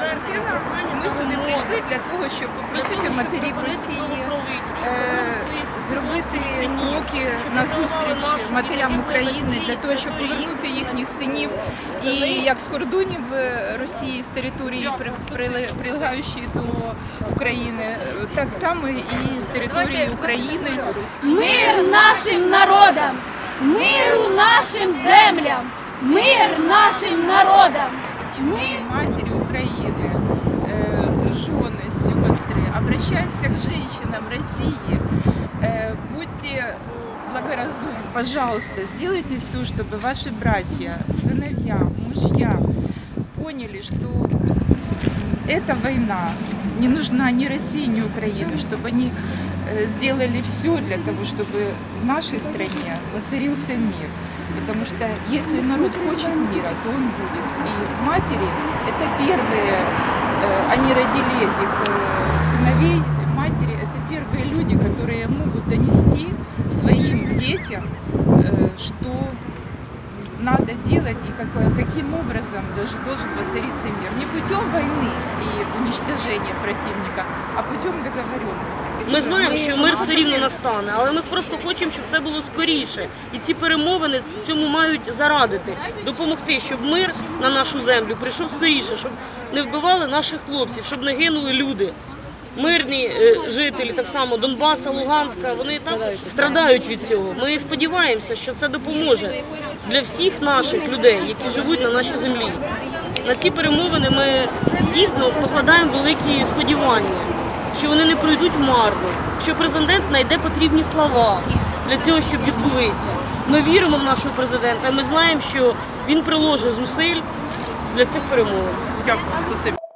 Валентина, ми сюди прийшли для того, щоб попросити матерів Росії е, зробити кроки на зустріч матерям України для того, щоб повернути їхніх синів і як з кордонів е, Росії з території при- прилягаючої до України, е, так само і з території України. Мир нашим народам, миру нашим землям, мир нашим народам. Мир матери Украины, э, жены, сестры, обращаемся к женщинам России. Э, будьте благоразумны, пожалуйста, сделайте все, чтобы ваши братья, сыновья, мужья поняли, что эта война не нужна ни России, ни Украине, чтобы они э, сделали все для того, чтобы в нашей стране воцарился мир. Потому что если народ хочет мира, то он будет. И матери – это первые, э, они родили этих э, сыновей, матери – это первые люди, которые могут донести своим детям, что надо делать и как- каким образом даже должен воцариться мир. Не путем войны и уничтожения противника, а путем договоренности. Ми знаємо, що мир все рівно настане, але ми просто хочемо, щоб це було скоріше. І ці перемовини цьому мають зарадити, допомогти, щоб мир на нашу землю прийшов скоріше, щоб не вбивали наших хлопців, щоб не гинули люди. Мирні е, жителі, так само Донбаса, Луганська, вони так страдають від цього. Ми сподіваємося, що це допоможе для всіх наших людей, які живуть на нашій землі. На ці перемовини ми дійсно покладаємо великі сподівання, що вони не пройдуть марно, що президент знайде потрібні слова для цього, щоб відбулися. Ми віримо в нашого президента. Ми знаємо, що він приложить зусиль для цих перемовин. Дякую. Спасибо.